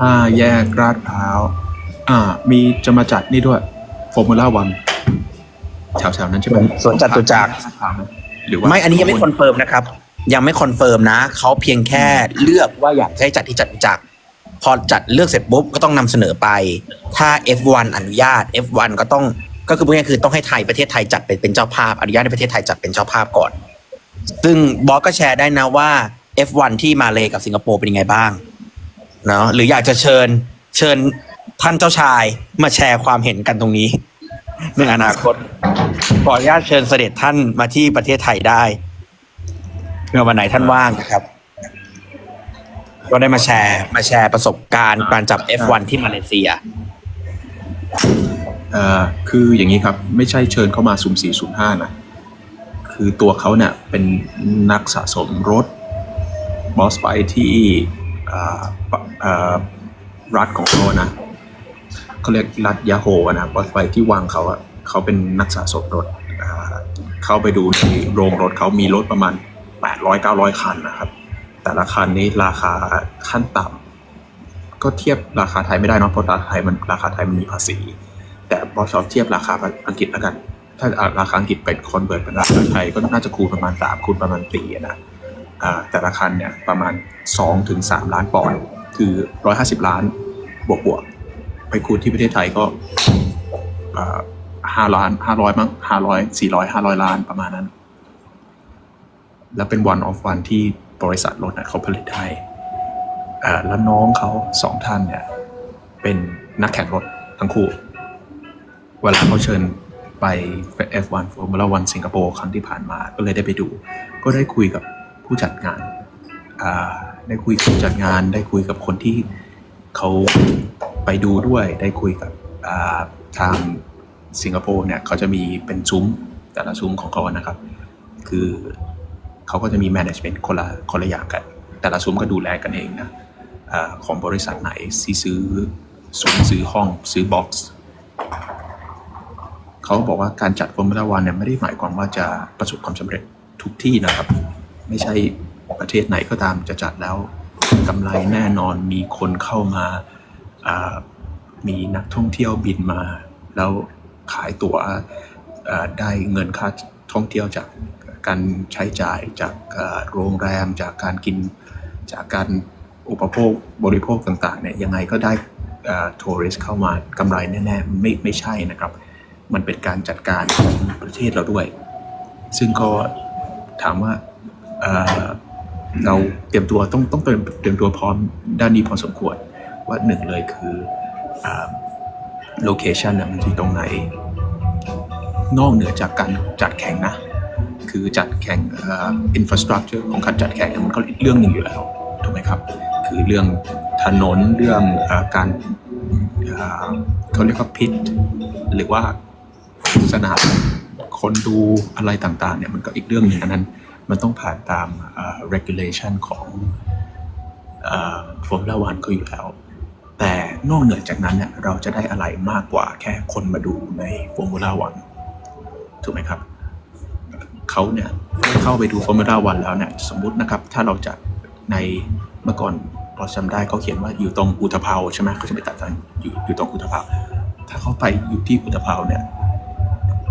ห้าแยกลาดพร้าว อ่า มีจะมาจัดนี่ด้วยฟอร์มูล่าวันแถวๆนั้นใช่ไหมสวนจตุจักรหรือว่าไม่อันนี้ยังไม่คอนเฟิร์มนะครับ ยังไม่คอนเฟิร์มนะเขาเพียงแค่เลือกว่าอยากให้จัดที่จตุจักรพอจัดเลือกเสร็จปุ๊บก็ต้องนำเสนอไป ถ้า F1 อนุญาต F1 ก็ต้องก็คือพูดง่ายๆคือต้องให้ไทยประเทศไทยจัดเป็นเป็นเจ้าภาพอนุญาตให้ประเทศไทยจัดเป็นเจ้าภาพก่อน ซึ่งบอสก็แชร์ได้นะว่า F1 ที่มาเลกับสิงคโปร์เป็นยังไงบ้าง เนาะหรืออยากจะเชิญเชิญท่านเจ้าชายมาแชร์ความเห็นกันตรงนี้ ในอนาคต ขออนุญาตเชิญเสด็จท่านมาที่ประเทศไทยได้เมื่อวันไหนท่านว่างนะครับ ก็ได้มาแชร์ มาแชร์ประสบการณ์การจับ F1 ที่มาเลเซีย เอ่อคืออย่างนี้ครับ ไม่ใช่เชิญเข้ามาสุ่มสี่สุ่มห้านะ คือตัวเขาเนี่ยเป็นนักสะสมรถบอสไปที่ รัฐของเขานะเขาเรียกรัฐยาโฮนะบอสไปที่วางเขาอะเขาเป็นนักสะสมรถเข้าไปดูในโรงรถเขามีรถประมาณ 800 900 คันนะครับ แต่ละคันนี้ราคาขั้นต่ำก็เทียบราคาไทยไม่ได้เนอะเพราะราคาไทยมันราคาไทยมันมีภาษี แต่บอสเทียบราคาอังกฤษแล้วกัน ถ้าราคาอังกฤษเป็นคอนเวิร์ตเป็นราคาไทยก็น่าจะคูณประมาณ3คูณประมาณ4นะ แต่ละคันเนี่ยประมาณ2ถึง3ล้านปอนด์คือ 150 ล้านบวกบวกๆไปคูณที่ประเทศไทยก็ห้าล้านห้าร้อยมั้งห้าร้อยสี่ร้อยห้าร้อยล้านประมาณนั้น แล้วเป็น one of one ที่บริษัทรถเขาผลิตให้แล้วน้องเขาสองท่านเนี่ย เป็นนักแข่งรถทั้งคู่ เวลาเขาเชิญไป F1 Formula 1สิงคโปร์ครั้งที่ผ่านมาก็เลยได้ไปดู ก็ได้คุยกับ ผู้จัดงาน ได้คุยกับผู้จัดงาน ได้คุยกับคนที่เขาไปดูด้วย ได้คุยกับทางสิงคโปร์เนี่ยเขาจะมีเป็นซุ้มแต่ละซุ้มของเขานะครับ คือเขาก็จะมี management คนละคนละอย่างกัน แต่ละซุ้มก็ดูแลกันเองนะอาของบริษัทไหนที่ซื้อซุ้มซื้อห้องซื้อบ็อกซ์เขาบอกว่าการจัดฟอร์มูล่าวันเนี่ยไม่ได้หมายความว่าจะประสบความสำเร็จทุกที่นะครับ ไม่ใช่ประเทศไหนก็ตามจะจัดแล้วกำไรแน่นอนมีคนเข้ามามีนักท่องเที่ยวบินมา แล้วขายตั๋วได้เงินค่าท่องเที่ยวจากการใช้จ่ายจากโรงแรม จากการกินจากการอุปโภคบริโภคต่างๆเนี่ยยังไงก็ได้ทัวริสเข้ามากำไรแน่ๆไม่ไม่ใช่นะครับ มันเป็นการจัดการของประเทศเราด้วย ซึ่งก็ถามว่า เราเตรียมตัวต้องต้องเตรียมตัวพร้อมด้านนี้พอสมควร ว่าหนึ่งเลยคือโลเคชันน่ะมันอยู่ตรงไหน นอกเหนือจากการจัดแข่งนะ คือจัดแข่งอินฟราสตรักเจอร์ของการจัดแข่งมันก็เรื่องหนึ่งอยู่แล้วถูกไหมครับ คือเรื่องถนนเรื่องอการเขาเรียกว่าพิษหรือว่าสนามคนดูอะไรต่างๆเนี่ยมันก็อีกเรื่องหนึ่งอันนั้น มันต้องผ่านตาม regulation ของฟอร์มูล่าวันเขาอยู่แล้ว แต่นอกเหนือจากนั้นเนี่ยเราจะได้อะไรมากกว่าแค่คนมาดูในฟอร์มูล่าวันถูกไหมครับเขาเนี่ยเข้าไปดูฟอร์มูล่าวันแล้วเนี่ยสมมุตินะครับ ถ้าเราจะในเมื่อก่อนเราจำได้เขาเขียนว่าอยู่ตรงอุตภเปาใช่ไหมเขาจะไปตัดกันอยู่อยู่ตรงอุตภเปาถ้าเขาไปอยู่ที่อุตภเปาเนี่ย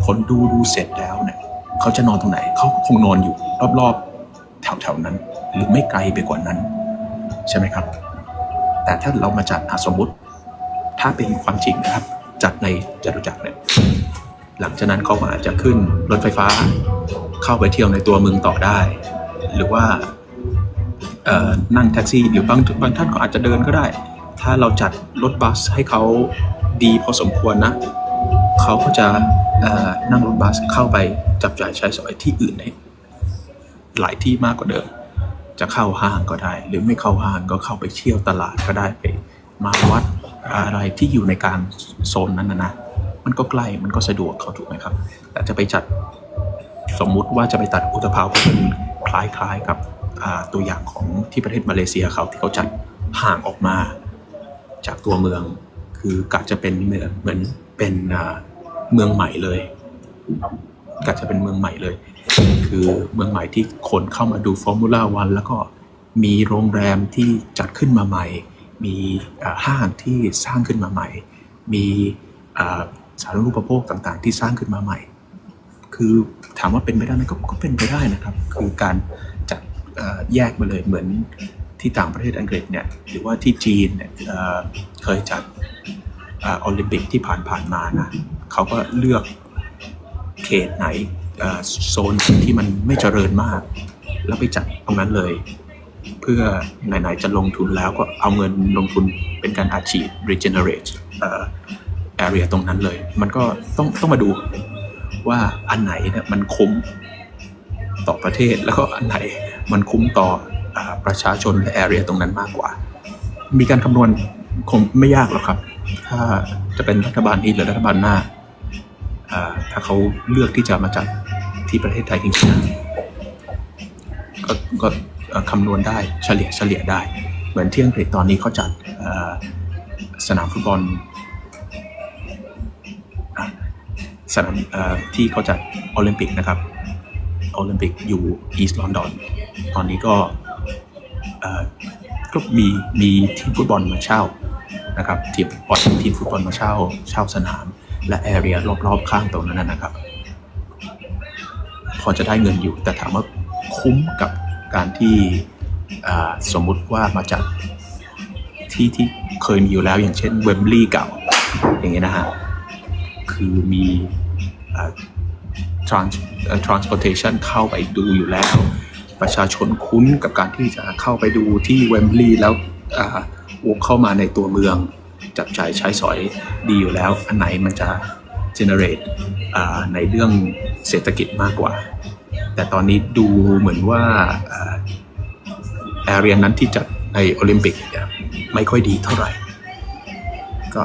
คนดูดูเสร็จแล้วเนี่ย เขาจะนอนตรงไหน เขาคงนอนอยู่รอบๆ แถวๆนั้น หรือไม่ไกลไปกว่านั้น ใช่ไหมครับ แต่ถ้าเรามาจัดสมมติ ถ้าเป็นความจริงนะครับ จัดในจตุจักรเนี่ยหลังจากนั้นเขาก็อาจจะขึ้นรถไฟฟ้า เข้าไปเที่ยวในตัวเมืองต่อได้ หรือว่านั่งแท็กซี่หรือบางบางท่านก็อาจจะเดินก็ได้ ถ้าเราจัดรถบัสให้เขาดีพอสมควรนะ เขาก็จะนั่งรถบัสเข้าไปจับจ่ายใช้สอยที่อื่นในหลายที่มากกว่าเดิม จะเข้าห้างก็ได้ หรือไม่เข้าห้างก็เข้าไปเที่ยวตลาดก็ได้ไปมาวัดอะไรที่อยู่ในการโซนนั้นนะนะมันก็ใกล้มันก็สะดวกเขาถูกไหมครับ แต่จะไปจัดสมมุติว่าจะไปตัดอุตภาวเป็นคล้ายๆกับตัวอย่างของที่ประเทศมาเลเซียเขาที่เขาจัดห่างออกมาจากตัวเมือง คือกะจะเป็นเมืองเหมือนเป็น เมืองใหม่เลยกะจะเป็นเมืองใหม่เลย คือเมืองใหม่ที่คนเข้ามาดูฟอร์มูล่าวันแล้วก็มีโรงแรมที่จัดขึ้นมาใหม่ มีห้างที่สร้างขึ้นมาใหม่ มีสาธารณูปโภคต่างๆ ที่สร้างขึ้นมาใหม่ คือถามว่าเป็นไปได้ไหมก็เป็นไปได้นะครับ คือการจัดแยกมาเลยเหมือนที่ต่างประเทศอังกฤษเนี่ยหรือว่าที่จีนเนี่ยเคยจัดโอลิมปิกที่ผ่านๆมานะ เขาก็เลือกเขตไหนโซนที่มันไม่เจริญมาก แล้วไปจัดตรงนั้นเลย เพื่อไหนๆจะลงทุนแล้วก็เอาเงินลงทุนเป็นการอาชีพ regenerate เอ่อ area ตรงนั้นเลย มันก็ต้องต้องมาดูว่าอันไหนเนี่ยมันคุ้มต่อประเทศแล้วก็อันไหนมันคุ้มต่ออประชาชนและ area ตรงนั้นมากกว่า มีการคำนวณคงไม่ยากหรอกครับ ถ้าจะเป็นรัฐบาลนี้หรือรัฐบาลหน้า ถ้าเขาเลือกที่จะมาจัดที่ประเทศไทยจริงๆก็ก็คำนวณได้เฉลี่ยเฉลี่ยได้ เหมือนที่อังกฤษตอนนี้เขาจัดสนามฟุตบอลสนามที่เขาจัดโอลิมปิกนะครับโอลิมปิกอยู่อีสต์ลอนดอนตอนนี้ก็ก็มีมีทีมฟุตบอลมาเช่านะครับทีมบอลทีมฟุตบอลมาเช่าเช่าสนาม และแอเรียรอบๆข้างตรงนั้นนะครับ พอจะได้เงินอยู่แต่ถามว่าคุ้มกับการที่สมมุติว่ามาจัดที่ที่เคยมีอยู่แล้วอย่างเช่นเวมบลีย์เก่า อย่างเงี้ยนะฮะ คือมีอ trans อ transportation เข้าไปดูอยู่แล้ว ประชาชนคุ้นกับการที่จะเข้าไปดูที่เวมบลีย์แล้วอ่าวกเข้ามาในตัวเมือง จับจ่ายใช้สอยดีอยู่แล้ว อันไหนมันจะ generate ในเรื่องเศรษฐกิจมากกว่า แต่ตอนนี้ดูเหมือนว่าแอเรียนั้นที่จัดในโอลิมปิกไม่ค่อยดีเท่าไหร่ ก็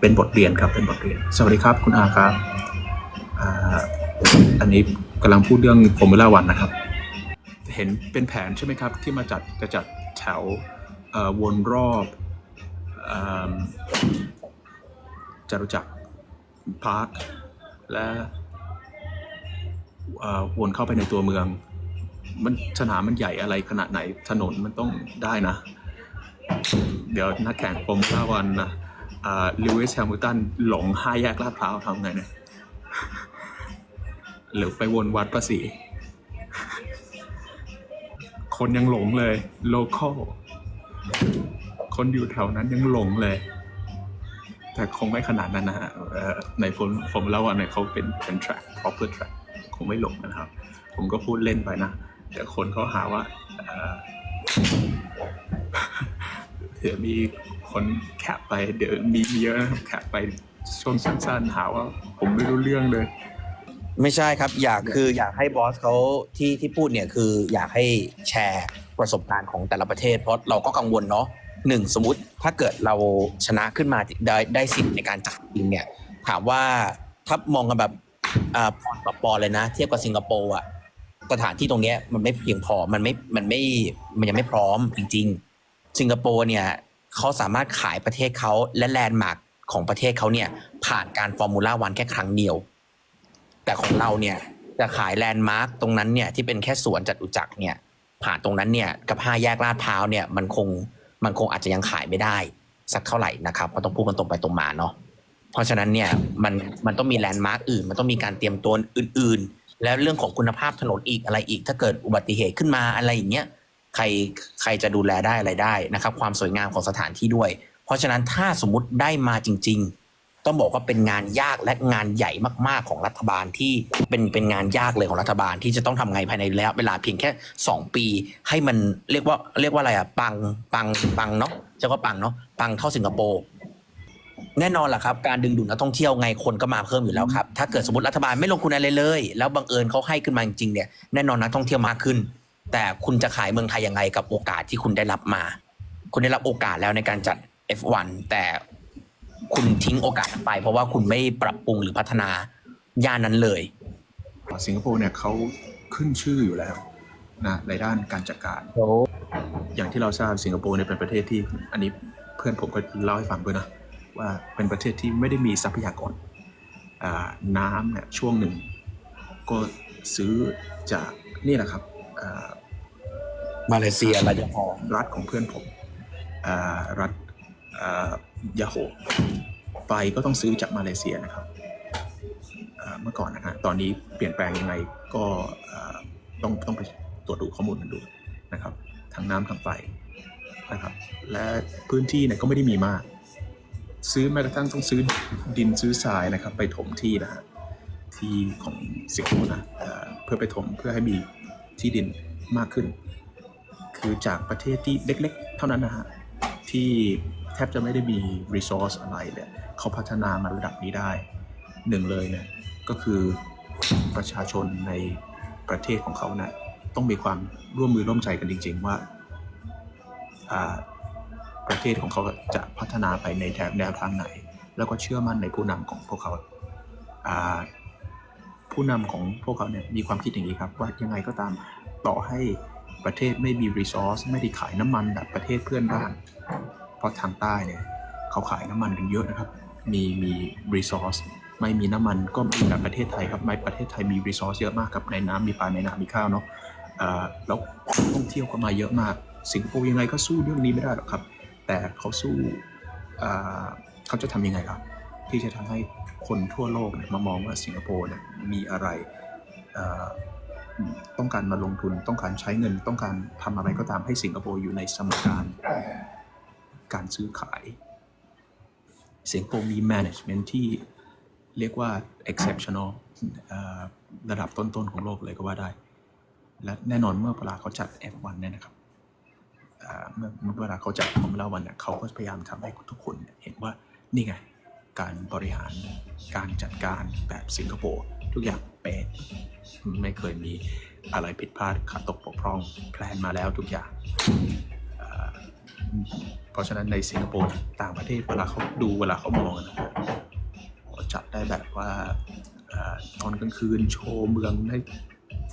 เป็นบทเรียนครับเป็นบทเรียน สวัสดีครับคุณอาครับอันนี้กำลังพูดเรื่องฟอร์มูล่าวันนะครับ เห็นเป็นแผนใช่ไหมครับ ที่มาจัดจะจัดแถววนรอบ จตุจักรพาร์คและวนเข้าไปในตัวเมือง มันสนามมันใหญ่อะไรขนาดไหนถนนมันต้องได้นะ เดี๋ยวนักแข่งฟอร์มูล่าวันนะลิวิสแฮมิลตันหลงห้าแยกลาดพร้าวทำไงเนี่ยหรือไปวนวัดประสี คนยังหลงเลยโลคอล คนอยู่แถวนั้นยังหลงเลย แต่คงไม่ขนาดนั้นนะฮะเอ่อในฟอร์ฟอร์มูล่าวันเนี่ยเขาเป็นเป็น track proper track คงไม่หลงนะครับ ผมก็พูดเล่นไปนะแต่คนเขาหาว่าเอ่อเดี๋ยวมีคนแคปไปเดี๋ยวมีเยอะนะครับแคปไปช่วงสั้นๆหาว่า ผมไม่รู้เรื่องเลย ไม่ใช่ครับ อยากคืออยากให้บอสเขาที่ที่พูดเนี่ยคืออยากให้แชร์ประสบการณ์ของแต่ละประเทศ เพราะเราก็กังวลเนาะ หนึ่งสมมติถ้าเกิดเราชนะขึ้นมาได้ได้สิทธิ์ในการจัดทีมเนี่ย ถามว่าถ้ามองกันแบบอ่าปอนต่อปอนเลยนะ เทียบกับสิงคโปร์อะสถานที่ตรงเนี้ยมันไม่เพียงพอมันไม่มันไม่มันยังไม่พร้อมจริง ๆ สิงคโปร์เนี่ยเขาสามารถขายประเทศเขาและแลนด์มาร์คของประเทศเขาเนี่ย ผ่านการฟอร์มูล่าวันแค่ครั้งเดียว แต่ของเราเนี่ยจะขายแลนด์มาร์คตรงนั้นเนี่ยที่เป็นแค่สวนจตุจักเนี่ยผ่านตรงนั้นเนี่ยกับห้าแยกลาดพร้าวเนี่ยมันคง มันคงอาจจะยังขายไม่ได้ สักเท่าไหร่นะครับก็ต้องพูดกันตรงไปตรงมาเนาะเพราะฉะนั้นเนี่ยมันมันต้องมีแลนด์มาร์กอื่น มันต้องมีการเตรียมตัวอื่น ๆ แล้วเรื่องของคุณภาพถนนอีกอะไรอีก ถ้าเกิดอุบัติเหตุขึ้นมาอะไรอย่างเงี้ยใครใครจะดูแลได้อะไรได้นะครับ ความสวยงามของสถานที่ด้วย เพราะฉะนั้นถ้าสมมติได้มาจริง ๆ ต้องบอกว่าเป็นงานยากและงานใหญ่มากๆของรัฐบาลที่เป็นเป็นงานยากเลยของรัฐบาลที่จะต้องทำไงภายในระยะเวลาเพียงแค่ 2 ปี ให้มันเรียกว่าเรียกว่าอะไรอะปังปังปังเนาะจะก็ปังเนาะปังเท่าสิงคโปร์แน่นอนแหละครับ การดึงดูดนักท่องเที่ยวไงคนก็มาเพิ่มอยู่แล้วครับ ถ้าเกิดสมมติรัฐบาลไม่ลงทุนอะไรเลย แล้วบังเอิญเขาให้ขึ้นมาจริงๆเนี่ยแน่นอนนักท่องเที่ยวมากขึ้น แต่คุณจะขายเมืองไทยยังไงกับโอกาสที่คุณได้รับมา คุณได้รับโอกาสแล้วในการจัด F1 แต่ คุณทิ้งโอกาสนั้นไป เพราะว่าคุณไม่ปรับปรุงหรือพัฒนาย่านนั้นเลย สิงคโปร์เนี่ยเขาขึ้นชื่ออยู่แล้วนะในด้านการจัดการ อย่างที่เราทราบสิงคโปร์เนี่ยเป็นประเทศที่อันนี้เพื่อนผมก็เล่าให้ฟังด้วยนะว่าเป็นประเทศที่ไม่ได้มีทรัพยากรอ่าน้ำเนี่ยช่วงหนึ่ง ก็ซื้อจากนี่แหละครับอ่ามาเลเซียราชพรรัฐของเพื่อนผมอ่ารัฐ ยาโฮไฟก็ต้องซื้อจากมาเลเซียนะครับเมื่อก่อนนะฮะตอนนี้เปลี่ยนแปลงยังไงก็ต้องต้องไปตรวจดูข้อมูลกันดูนะครับทั้งน้ำทั้งไฟนะครับและพื้นที่เนี่ยก็ไม่ได้มีมาก ซื้อแม้กระทั่งต้องซื้อดินซื้อทรายนะครับ ไปถมที่นะฮะที่ของสิงคโปร์นะเพื่อไปถมเพื่อให้มีที่ดินมากขึ้น คือจากประเทศที่เล็ก ๆ เท่านั้นนะฮะที่ บจะไม่ได้มี resource อะไรเนี่ยเขาพัฒนามาระดับนี้ได้หนึ่งเลยเนี่ยก็คือประชาชนในประเทศของเขานะ่ยต้องมีความร่วมมือร่วมใจกันจริง ๆ ว่าประเทศของเขาจะพัฒนาไปในแถบแนวทางไหน แล้วก็เชื่อมั่นในผู้นำของพวกเขาผู้นำของพวกเขาเนี่ยมีความคิดอย่างนี้ครับว่ายังไงก็ตามต่อให้ประเทศไม่มี resource ไม่ได้ขายน้ำมันแบบประเทศเพื่อนบ้าน เพราะทางใต้เนี่ยเขาขายน้ำมันกันเยอะนะครับ มีมี resource ไม่มีน้ำมันก็ไม่แบบประเทศไทยครับไม่ประเทศไทยมี resource เยอะมากครับในน้ำมีปลาในน้ำมีข้าวเนาะแล้วท่องเที่ยวก็มาเยอะมาก สิงคโปร์ยังไงก็สู้เรื่องนี้ไม่ได้หรอกครับ แต่เขาสู้เขาจะทำยังไงครับ ที่จะทำให้คนทั่วโลกมามองว่าสิงคโปร์นี่ยมีอะไรต้องการมาลงทุนต้องการใช้เงินต้องการทำอะไรก็ตามให้สิงคโปร์อยู่ในสมการ การซื้อขายสิงคโปร์มี management ที่เรียกว่า exceptional เอ่อระดับต้นๆของโลกเลยก็ว่าได้ และแน่นอนเมื่อเวลาเขาจัด F1 เนี่ยนะครับเมื่อเมื่อเวลาเขาจัดฟอร์มูล่าวันเนี่ยเขาก็พยายามทำให้ทุกคนเห็นว่านี่ไงการบริหารการจัดการแบบสิงคโปร์ทุกอย่างเป๊ะไม่เคยมีอะไรผิดพลาดขาดตกบกพร่องแพลนมาแล้วทุกอย่าง เพราะฉะนั้นในสิงคโปร์ต่างประเทศเวลาเขาดูเวลาเขามองนะครับจัดได้แบบว่าอตอนกลางคืนโชว์เมืองได้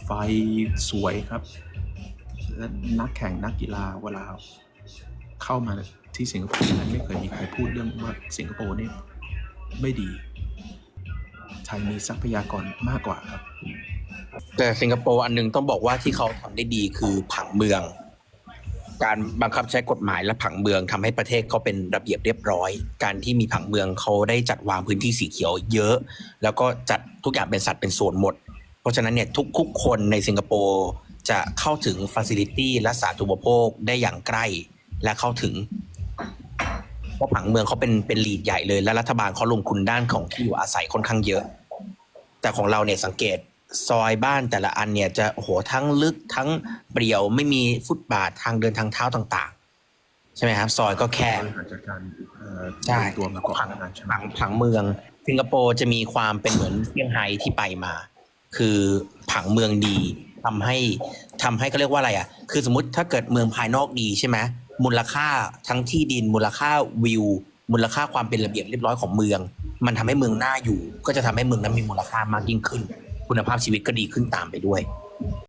ไฟสวยครับ และนักแข่งนักกีฬาเวลาเข้ามาที่สิงคโปร์นั้นไม่เคยมีใครพูดเรื่องว่าสิงคโปร์นี่ไม่ดีไทยมีทรัพยากรมากกว่าครับ แต่สิงคโปร์อันหนึงต้องบอกว่าที่เขาทำได้ดีคือผังเมือง การบังคับใช้กฎหมายและผังเมืองทำให้ประเทศเขาเป็นระเบียบเรียบร้อย การที่มีผังเมืองเขาได้จัดวางพื้นที่สีเขียวเยอะ แล้วก็จัดทุกอย่างเป็นสัดเป็นส่วนหมด เพราะฉะนั้นเนี่ยทุกทุกคนในสิงคโปร์จะเข้าถึงฟัซิลิตี้และสาธารณูปโภคได้อย่างใกล้และเข้าถึงเพราะผังเมืองเขาเป็นเป็นลีดใหญ่เลย และรัฐบาลเขาลงทุนด้านของที่อยู่อาศัยค่อนข้างเยอะ แต่ของเราเนี่ยสังเกต ซอยบ้านแต่ละอันเนี่ยจะโอ้โหทั้งลึกทั้งเปรี่ยวไม่มีฟุตบาททางเดินทางเท้าต่างๆ ใช่ไหมครับ ซอยก็แคบบริหารจัดการเอ่อใช่ตัวมาก่อนนานใช่ไหมผังผังเมือง สิงคโปร์จะมีความเป็นเหมือนเซี่ยงไฮ้ที่ไปมา คือผังเมืองดีทำให้ทำให้เขาเรียกว่าอะไรอะ คือสมมติถ้าเกิดเมืองภายนอกดีใช่ไหมมูลค่าทั้งที่ดินมูลค่าวิว มูลค่าความเป็นระเบียบเรียบร้อยของเมือง มันทำให้เมืองน่าอยู่ ก็จะทำให้เมืองนั้นมีมูลค่ามากยิ่งขึ้น คุณภาพชีวิตก็ดีขึ้นตามไปด้วย